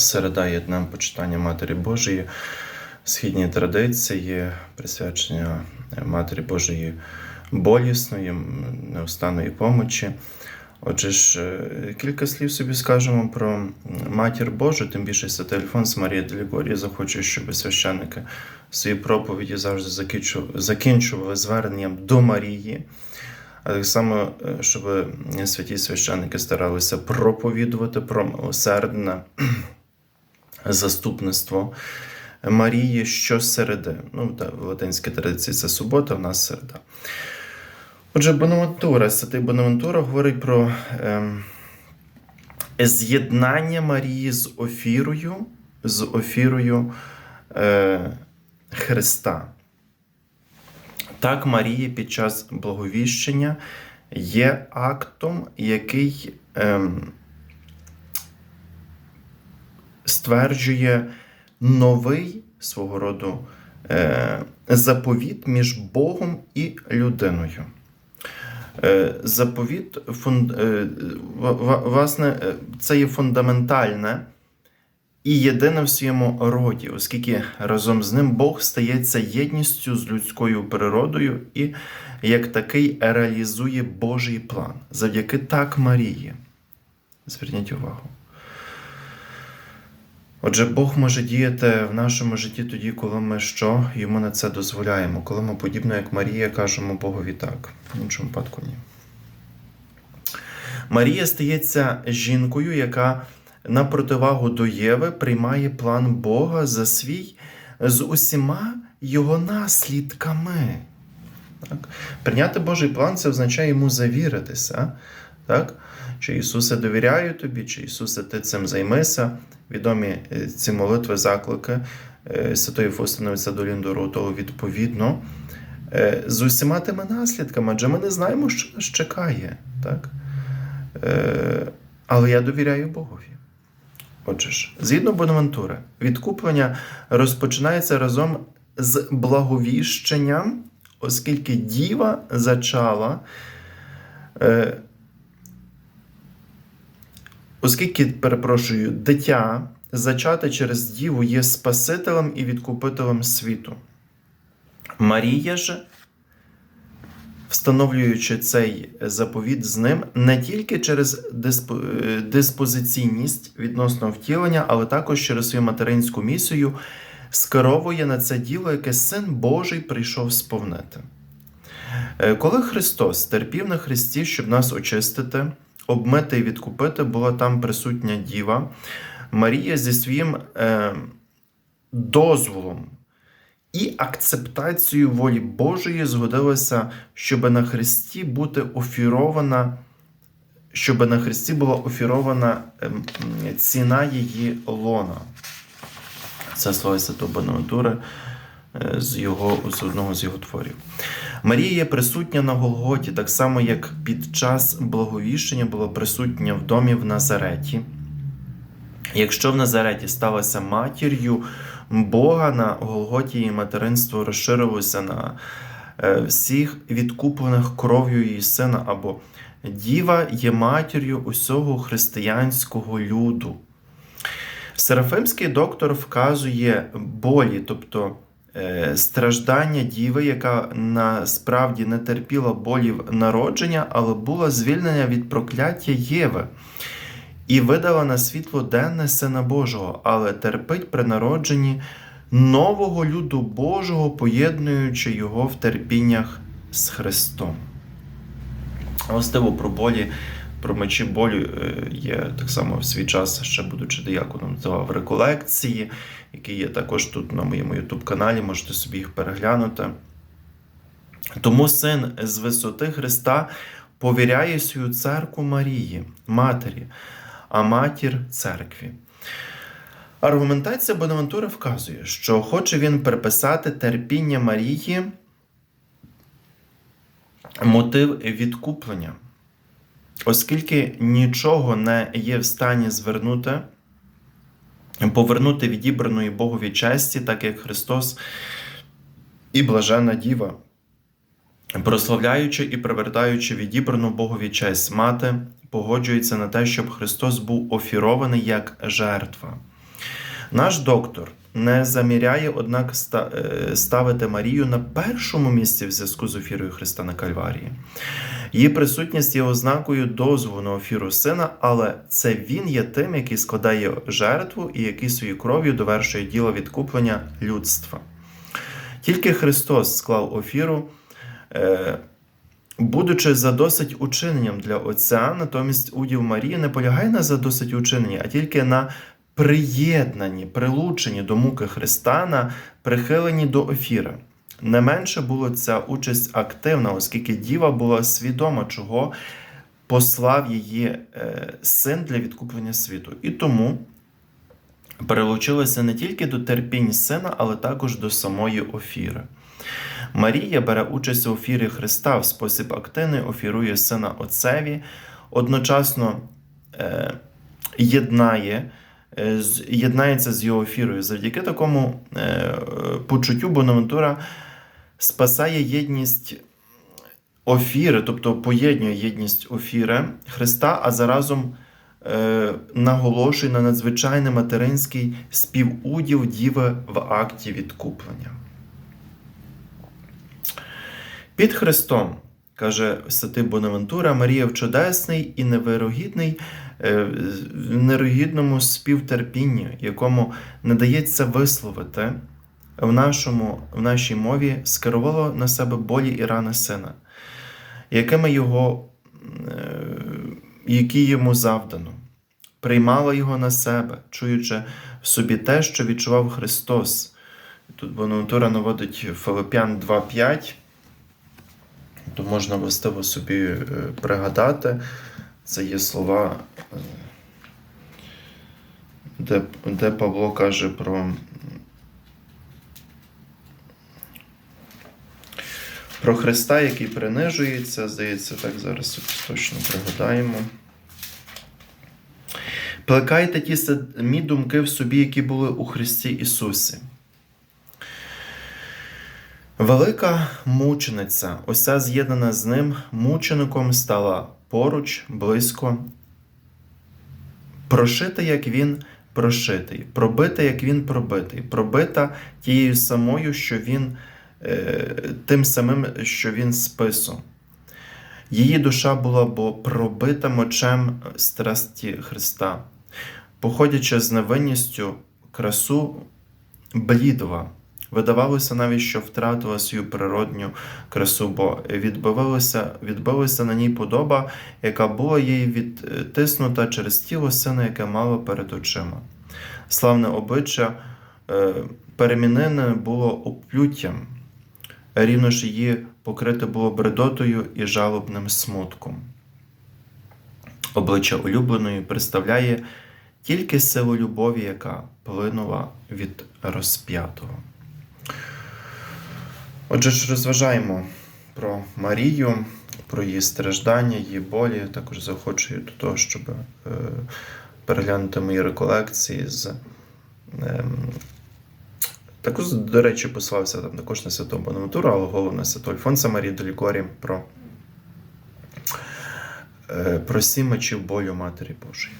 Середа є днем почитання Матері Божої, східні традиції, присвячення Матері Божої болісної, неустанної помочі. Отже ж, е, кілька слів собі скажемо про Матір Божу, тим більше святий Альфонс Марія Делігорія захоче, щоб священники свої проповіді завжди закінчували зверненням до Марії. А так само, е, щоб святі священники старалися проповідувати про милосердне заступництво Марії щосереди. Ну, та, в латинській традиції це субота, в нас середа. Отже, Бонавентура, святий Бонавентура говорить про ем, з'єднання Марії з офірою, з офірою е, Христа. Так, Марія під час благовіщення є актом, який ем, стверджує новий свого роду е, заповіт між Богом і людиною. Е, Заповіт, фун, е, власне, це є фундаментальне і єдине в своєму роді, оскільки разом з ним Бог стається єдністю з людською природою і як такий реалізує Божий план завдяки так Марії. Зверніть увагу. Отже, Бог може діяти в нашому житті тоді, коли ми що йому на це дозволяємо, коли ми, подібно як Марія, кажемо Богові так, в іншому випадку ні. Марія стається жінкою, яка на противагу до Єви приймає план Бога за свій з усіма його наслідками. Так? Прийняти Божий план це означає йому завіритися. Так? Чи Ісусе довіряю тобі, чи Ісусе, ти цим займися. Відомі е, ці молитви, заклики е, Святої Фаустиновиця до Ліндору, того відповідно е, з усіма тими наслідками, адже ми не знаємо, що нас чекає. Так? Але я довіряю Богові. Отже ж, згідно Бонавентури, відкуплення розпочинається разом з благовіщенням, оскільки діва зачала. Оскільки, перепрошую, дитя зачате через діву є Спасителем і відкупителем світу. Марія ж, встановлюючи цей заповіт з ним, не тільки через диспо- е, диспозиційність відносно втілення, але також через свою материнську місію, скеровує на це діло, яке Син Божий прийшов сповнити. Е, Коли Христос терпів на Христі, щоб нас очистити, обмити і відкупити, була там присутня діва. Марія зі своїм е, дозволом і акцептацією волі Божої згодилася, щоб на Христі бути офірована, щоб на Христі була офірована ем, ціна її лона. Це слово Святого Бонавентури е, з, з одного з його творів. Марія є присутня на Голготі, так само, як під час благовіщення була присутня в домі в Назареті. Якщо в Назареті сталася матір'ю Бога на Голготі її материнство розширилося на е, всіх відкуплених кров'ю її сина, або Діва є матір'ю усього християнського люду. Серафимський доктор вказує болі, тобто страждання діви, яка насправді не терпіла болів народження, але була звільнена від прокляття Єви і видала на світло денне Сина Божого, але терпить при народженні нового люду Божого, поєднуючи його в терпіннях з Христом. Властиво про болі, про мечі болю е, є так само в свій час, ще будучи дияконом, давав реколекції, які є також тут на моєму ютуб-каналі, можете собі їх переглянути. Тому син з висоти Христа повіряє свою церкву Марії, матері, а матір церкві. Аргументація Бонавентури вказує, що хоче він приписати терпіння Марії мотив відкуплення, оскільки нічого не є в стані звернути, повернути відібраної Богові честі, так як Христос і блажена Діва, прославляючи і привертаючи відібрану Богові честь мати, погоджується на те, щоб Христос був офірований як жертва. Наш доктор не заміряє, однак, е, ставити Марію на першому місці в зв'язку з офірою Христа на Кальварії. Її присутність є ознакою дозволу на офіру сина, але це він є тим, який складає жертву і який своєю кров'ю довершує діло відкуплення людства. Тільки Христос склав офіру, е, будучи за досить учиненням для Отця, натомість уділ Марії не полягає на за досить учиненні, а тільки на приєднанні, прилученні до муки Христа, на прихиленні до офіри. Не менше була ця участь активна, оскільки діва була свідома, чого послав її е, син для відкуплення світу. І тому перелучилася не тільки до терпінь сина, але також до самої офіри. Марія бере участь у офірі Христа в спосіб активний, офірує сина Отцеві, одночасно е, єднає, е, єднається з його офірою. Завдяки такому е, почуттю Бонавентура спасає єдність офіри, тобто поєднує єдність офіри Христа, а заразом е, наголошує на надзвичайний материнський співуділ діви в акті відкуплення. Під Христом, каже святий Бонавентура, Марія в чудесний і невирогідний, е, в нерогідному співтерпінні, якому не дається висловити в, нашому, в нашій мові, скерувало на себе болі і рани сина, якими його, е, які йому завдано, приймала його на себе, чуючи в собі те, що відчував Христос. Тут Бонавентура наводить Филип'ян 2.5, то можна властиво собі е, пригадати. Це є слова, е, де, де Павло каже про, про Христа, який принижується. Здається, так зараз точно пригадаємо. Плекайте ті самі думки в собі, які були у Христі Ісусі. Велика мучениця, уся з'єднана з ним мучеником, стала поруч, близько, прошита, як він прошитий, пробита, як він пробитий, пробита тією самою, що він, тим самим, що він списом. Її душа була бо пробита мечем страсті Христа, походячи з невинністю красу блідова. Видавалося навіть, що втратила свою природню красу, бо відбилася, відбилася на ній подоба, яка була їй відтиснута через тіло сина, яке мало перед очима. Славне обличчя е, перемінене було оплюттям, рівно ж її покрите було бредотою і жалобним смутком. Обличчя улюбленої представляє тільки силу любові, яка плинула від розп'ятого. Отже ж, розважаємо про Марію, про її страждання, її болі. Також заохочую до того, щоб е, переглянути мої реколекції з. Також, до речі, послався там також на Святого Бонавентура, але головне Святого Альфонса Марії Долікорі про, е, про сім мечів болю Матері Божої.